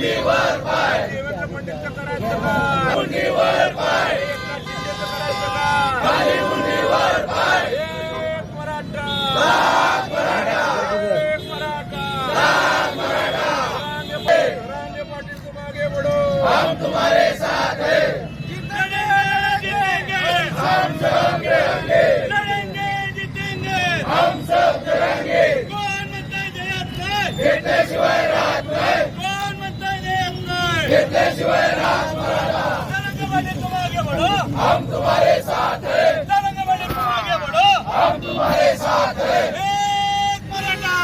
देवेंद्र फडणवीसचं करायचं का? एकनाथ शिंदेचं करायचं का? एक मराठा. एक मराठा. रांगे पाटील तुम आगे बढ़ो हम तुम्हारे साथ हैं. जीतेंगे जीतेंगे हम सब लड़ेंगे जीतेंगे हम सब लड़ेंगे कौन म्हणताय जयात नाही घेतल्याशिवाय राहत नाही कौन म्हणताय जयात नाही घेतल्याशिवाय राहत तरंगवाडी तुम आगे बढ़ो हम तुम्हारे साथ हैं तरंगवाडी तुम आगे बढ़ो हम तुम्हारे साथ हैं एक मराठा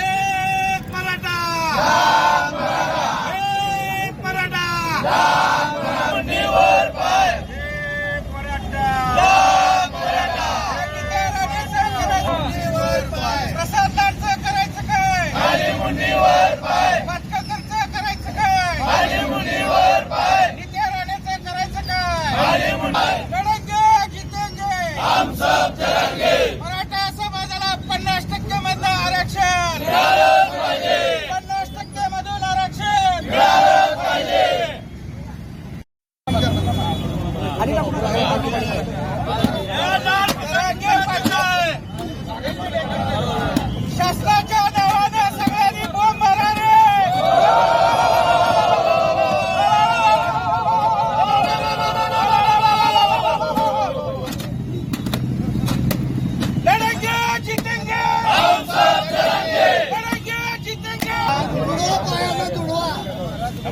एक मराठा एक मराठा मुंडीवर पाय एक मराठा प्रसाद लाडचं करायचं काय खाली मुंडीवर पाय पाटकरचं करायचं काय खाली मुंडीवर पाय नित्या राणेचं करायचं काय खाली मुंडी लढेंगे जितेंगे हम सब चलेंगे मराठा समाजाला पन्नास टक्के मधलं आरक्षण पन्नास टक्के मधून आरक्षण लढेंगे पाटील. शासनाच्या नावाने सगळ्यांनी बोंब मारावे लड़ेंगे जीतेंगे हम सब लड़ेंगे लड़ेंगे जीतेंगे लड़ेंगे जीतेंगे हम सब लड़ेंगे लड़ेंगे पाटिल तुम आगे बढ़ो हम तुम्हारे साथ हैं लड़ेंगे पाटिल तुम आगे बढ़ो हम तुम्हारे साथ हैं लड़ेंगे पाटिल तुम आगे बढ़ो हम तुम्हारे साथ हैं तर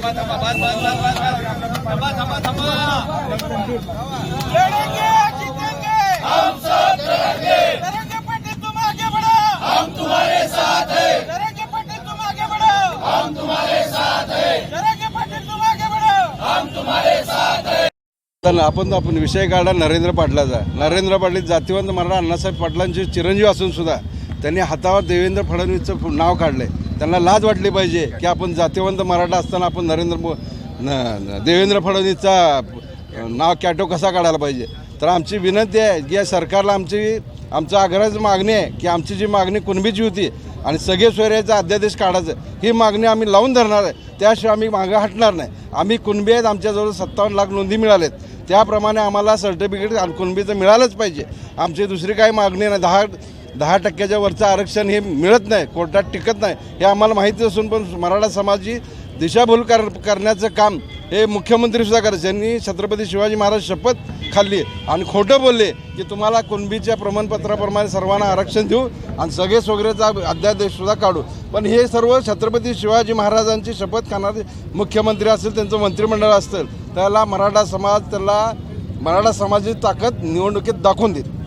आपण आपण विषय काढला नरेंद्र पाटलाचा. नरेंद्र पाटील जातीवंत मराठा अण्णासाहेब पाटलांचे चिरंजीव असून सुद्धा त्यांनी हातावर देवेंद्र फडणवीसचं नाव काढलंय. त्यांना लाज वाटली पाहिजे की आपण जातीवंत मराठा असताना आपण नरेंद्र मो देवेंद्र फडणवीसचा नाव कॅटो कसा काढायला पाहिजे? तर आमची विनंती आहे की या सरकारला आमची आमचं आग्रहाची मागणी आहे की आमची जी मागणी कुणबीची होती आणि सगळे सोयऱ्याचा अध्यादेश काढायचं ही मागणी आम्ही लावून धरणार आहे. त्याशिवाय आम्ही मागं हटणार नाही. आम्ही कुणबी आहेत आमच्याजवळ सत्तावन्न लाख नोंदी मिळालेत. त्याप्रमाणे आम्हाला सर्टिफिकेट कुणबीचं मिळालंच पाहिजे. आमची दुसरी काही मागणी नाही. दहा दहा टक्क्याच्या वरचं आरक्षण हे मिळत नाही कोर्टात टिकत नाही हे आम्हाला माहिती असून पण मराठा समाज दिशाभूल कर करण्याचं काम हे मुख्यमंत्रीसुद्धा करायचे यांनी छत्रपती शिवाजी महाराज शपथ खाल्ली आणि खोटं बोलले की तुम्हाला कुणबीच्या प्रमाणपत्राप्रमाणे सर्वांना आरक्षण देऊ आणि सगळे वगैरेचा अध्यादेशसुद्धा काढू. पण हे सर्व छत्रपती शिवाजी महाराजांची शपथ खाणारे मुख्यमंत्री असतील त्यांचं मंत्रिमंडळ असेल त्याला मराठा समाज त्याला मराठा समाजाची ताकद निवडणुकीत दाखवून देईल.